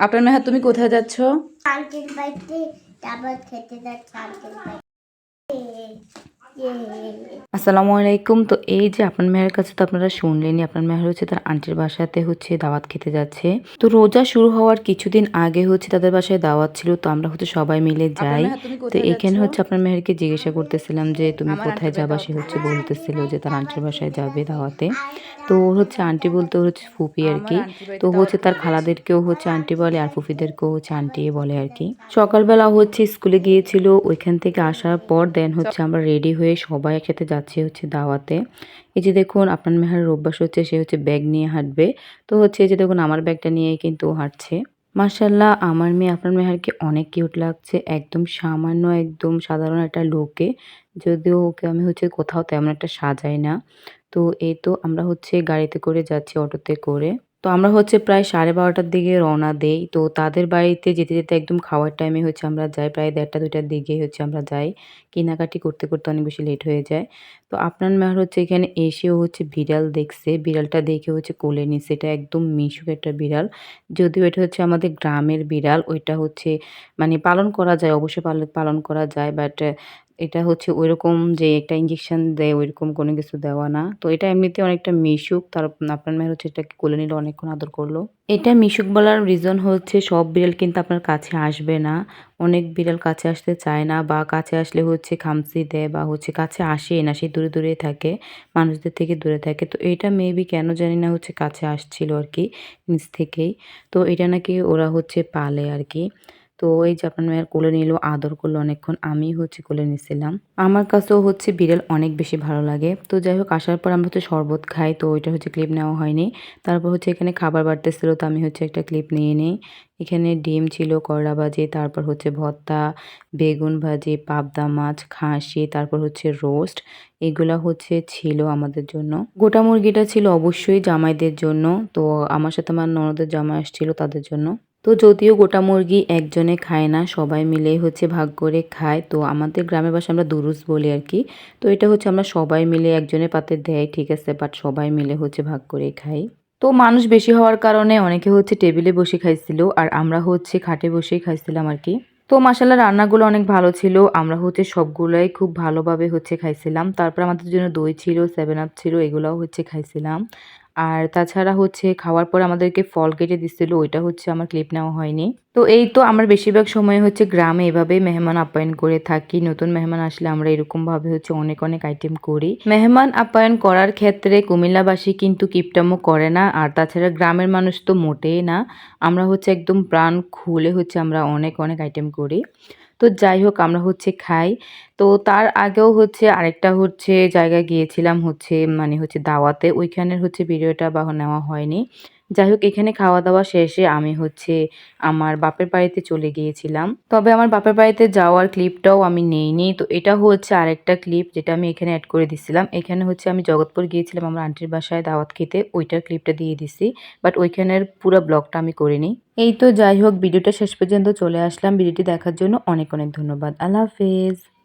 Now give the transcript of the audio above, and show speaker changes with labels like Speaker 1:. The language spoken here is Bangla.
Speaker 1: আপনার মেহা তুমি কোথায় যাচ্ছ?
Speaker 2: আঙ্কেল তারপর খেতে যাচ্ছ আঙ্কেল
Speaker 1: আসসালামু আলাইকুম। তো এই যে আপনার মেয়ের কাছে তো আপনারা শুনলেনই আপনার মেয়ের হচ্ছে তার আন্টির বাসাতে হচ্ছে দাওয়াত খেতে যাচ্ছে। তো রোজা শুরু হওয়ার কিছুদিন আগে হচ্ছে তাদের বাসায় দাওয়াত ছিল তো আমরা হচ্ছে সবাই মিলে যাই। তো এখানে হচ্ছে আপনার মেয়েরকে জিজ্ঞাসা করতেছিলাম যে তুমি কোথায় যাবা? সে হচ্ছে বলতেছিল যে তার আন্টির বাসায় যাবে দাওয়াতে। তো ওর হচ্ছে আন্টি বলতে ওর হচ্ছে ফুপি আর কি। তো হচ্ছে তার খালাদেরকেও হচ্ছে আন্টি বলে আর ফুফিদেরকেও হচ্ছে আন্টি বলে আর কি। সকালবেলা হচ্ছে স্কুলে গিয়েছিল ওইখান থেকে আসার পর দেন হচ্ছে আমরা রেডি হয়ে সবাই একসাথে যাচ্ছে হচ্ছে দাওয়াতে। এই যে দেখুন, আপনার মেহার অভ্যাস হচ্ছে সে হচ্ছে ব্যাগ নিয়ে হাঁটবে। তো হচ্ছে এই যে দেখুন, আমার ব্যাগটা নিয়ে কিন্তু হাঁটছে। মার্শাল্লাহ আমার মেয়ে, আপনার মেহারকে অনেক কিউট লাগছে। একদম সামান্য, একদম সাধারণ একটা লোকে। যদিও ওকে আমি হচ্ছে কোথাও তেমন একটা সাজাই না। তো এই তো আমরা হচ্ছে গাড়িতে করে যাচ্ছি, অটোতে করে। তো আমরা হচ্ছে প্রায় সাড়ে বারোটার দিকে রওনা দেই। তো তাদের বাড়িতে যেতে যেতে একদম খাওয়ার টাইমে হচ্ছে আমরা যাই। প্রায় দেড়টা, দুইটার দিকে হচ্ছে আমরা যাই। কেনাকাটি করতে করতে অনেক বেশি লেট হয়ে যায়। তো আপনার মেয়ার হচ্ছে এখানে এসেও হচ্ছে বিড়াল দেখছে। বিড়ালটা দেখে হচ্ছে কোলে নিছে এটা একদম মিশুক একটা বিড়াল। যদিও এটা হচ্ছে আমাদের গ্রামের বিড়াল, ওইটা হচ্ছে মানে পালন করা যায়, অবশ্যই পালন করা যায়। বাট এটা হচ্ছে ওইরকম যে একটা ইঞ্জেকশন দেয়, ওইরকম কোনো কিছু দেওয়া না। তো এটা এমনিতে অনেকটা মিশুক। তার আপনার মেয়ের হচ্ছে এটাকে কোলে নিলে, অনেকক্ষণ আদর করল। এটা মিশুক বলার রিজন হচ্ছে সব বিড়াল কিন্তু আপনার কাছে আসবে না। অনেক বিড়াল কাছে আসতে চায় না বা কাছে আসলে হচ্ছে খামসি দেয় বা হচ্ছে কাছে আসে না, সে দূরে দূরে থাকে, মানুষদের থেকে দূরে থাকে। তো এটা মেবি কেন জানি না হচ্ছে কাছে আসছিল আর কি, নিচ থেকেই। তো এটা নাকি ওরা হচ্ছে পালে আর কি। তো যে আপনার মেয়ের কোলে নিল, আদর করল অনেকক্ষণ, আমি হচ্ছে কোলে নিছিলাম। আমার কাছেও হচ্ছে বিড়াল অনেক বেশি ভালো লাগে। তো যাই হোক, আসার পর আমরা হচ্ছে শরবত খাই, তো ওইটা হচ্ছে ক্লিপ নেওয়া হয়নি। তারপর হচ্ছে এখানে খাবার বাড়তেছিল, তো আমি হচ্ছে একটা ক্লিপ নিয়ে নিই। এখানে ডিম ছিল, করলা ভাজি, তারপর হচ্ছে ভর্তা, বেগুন ভাজি, পাবদা মাছ, খাসি, তারপর হচ্ছে রোস্ট। এগুলা হচ্ছে ছিল আমাদের জন্য। গোটা মুরগিটা ছিল অবশ্যই জামাইদের জন্য, তো আমার সাথে আমার ননদের জামাই আসছিল তাদের জন্য। তো যদিও গোটা মুরগি একজনে খায় না, সবাই মিলে হচ্ছে ভাগ করে খায়। তো আমাদের গ্রামের বাসা আমরা দুরুস বলি আর কি। তো এটা হচ্ছে আমরা সবাই মিলে একজনের পাতে দেয়, ঠিক আছে বাট সবাই মিলে হচ্ছে ভাগ করে খাই। তো মানুষ বেশি হওয়ার কারণে অনেকে হচ্ছে টেবিলে বসে খাইছিল আর আমরা হচ্ছে খাটে বসেই খাইছিলাম আর কি। তো মাসাল্লাহ রান্নাগুলো অনেক ভালো ছিল। আমরা হচ্ছে সবগুলোই খুব ভালোভাবে হচ্ছে খাইছিলাম। তারপর আমাদের জন্য দই ছিল সেভেন আপ ছিল, এগুলোও হচ্ছে খাইছিলাম। আর তাছাড়া হচ্ছে খাওয়ার পর আমাদেরকে ফল কেটে দিচ্ছিল, ওইটা হচ্ছে আমার ক্লিপ নেওয়া হয়নি। তো এই তো আমার বেশিরভাগ সময় হচ্ছে গ্রামে এভাবে মেহমান আপ্যায়ন করে থাকি। নতুন মেহমান আসলে আমরা এরকম ভাবে হচ্ছে অনেক অনেক আইটেম করি। মেহমান আপ্যায়ন করার ক্ষেত্রে কুমিল্লাবাসী কিন্তু কিপটামো করে না, আর তাছাড়া গ্রামের মানুষ তো মোটেই না। আমরা হচ্ছে একদম প্রাণ খুলে হচ্ছে আমরা অনেক অনেক আইটেম করি। তো যাই হোক, আমরা হচ্ছে খাই। তো তার আগেও হচ্ছে আরেকটা হচ্ছে জায়গায় গিয়েছিলাম হচ্ছে মানে হচ্ছে দাওয়াতে। ওইখানের হচ্ছে ভিডিওটা বা নেওয়া হয়নি। যাই হোক এখানে খাওয়া দাওয়া শেষে আমি হচ্ছে আমার বাপের বাড়িতে চলে গিয়েছিলাম। তবে আমার বাপের বাড়িতে যাওয়ার ক্লিপটাও আমি নেইনি। তো এটা হচ্ছে আরেকটা ক্লিপ যেটা আমি এখানে অ্যাড করে দিছিলাম। এখানে হচ্ছে আমি জগৎপুর গিয়েছিলাম আমার আন্টির বাসায় দাওয়াত খেতে। ওইটার ক্লিপটা দিয়ে দিছি। বাট ওইখানের পুরো ব্লগটা আমি করিনি। এই তো যাই হোক ভিডিওটা শেষ পর্যন্ত চলে আসলাম। ভিডিওটি দেখার জন্য অনেক অনেক ধন্যবাদ। আল্লাহ হাফেজ।